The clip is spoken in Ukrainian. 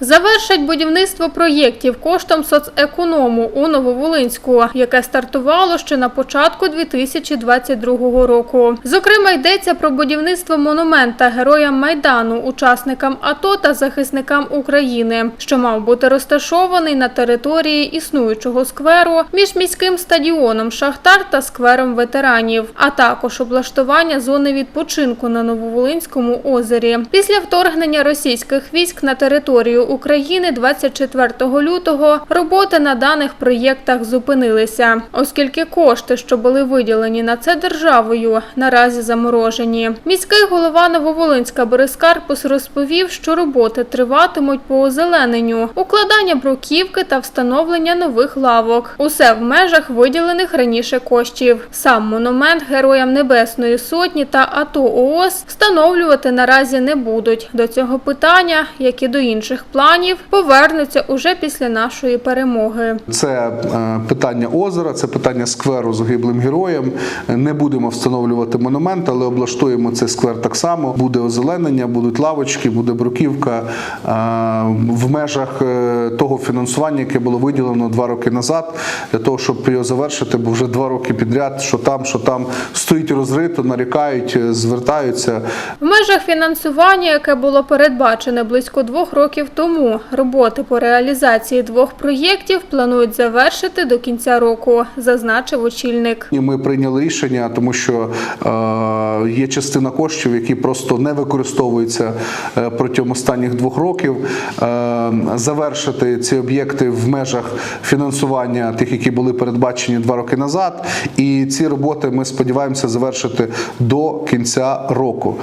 Завершать будівництво проєктів коштом соцеконому у Нововолинську, яке стартувало ще на початку 2022 року. Зокрема, йдеться про будівництво монумента героям Майдану, учасникам АТО та захисникам України, що мав бути розташований на території існуючого скверу між міським стадіоном Шахтар та сквером ветеранів, а також облаштування зони відпочинку на Нововолинському озері. Після вторгнення російських військ на територію України 24 лютого роботи на даних проєктах зупинилися, оскільки кошти, що були виділені на це державою, наразі заморожені. Міський голова Нововолинська Борис Карпус розповів, що роботи триватимуть по озелененню, укладання бруківки та встановлення нових лавок. Усе в межах виділених раніше коштів. Сам монумент героям Небесної Сотні та АТО ООС встановлювати наразі не будуть. До цього питання, як і до інших планів, повернуться уже після нашої перемоги. Це е, питання озера, це питання скверу загиблим героєм. Не будемо встановлювати монумент, але облаштуємо цей сквер так само. Буде озеленення, будуть лавочки, буде бруківка е, в межах е, того фінансування, яке було виділено два роки назад, для того, щоб його завершити, бо вже два роки підряд, що там, що там стоїть розрито, нарікають, е, звертаються. В межах фінансування, яке було передбачене близько двох років тому, роботи по реалізації двох проєктів планують завершити до кінця року, зазначив очільник. І ми прийняли рішення, тому що е, є частина коштів, які просто не використовуються е, протягом останніх двох років. Е, завершити ці об'єкти в межах фінансування тих, які були передбачені два роки назад. І ці роботи ми сподіваємося завершити до кінця року.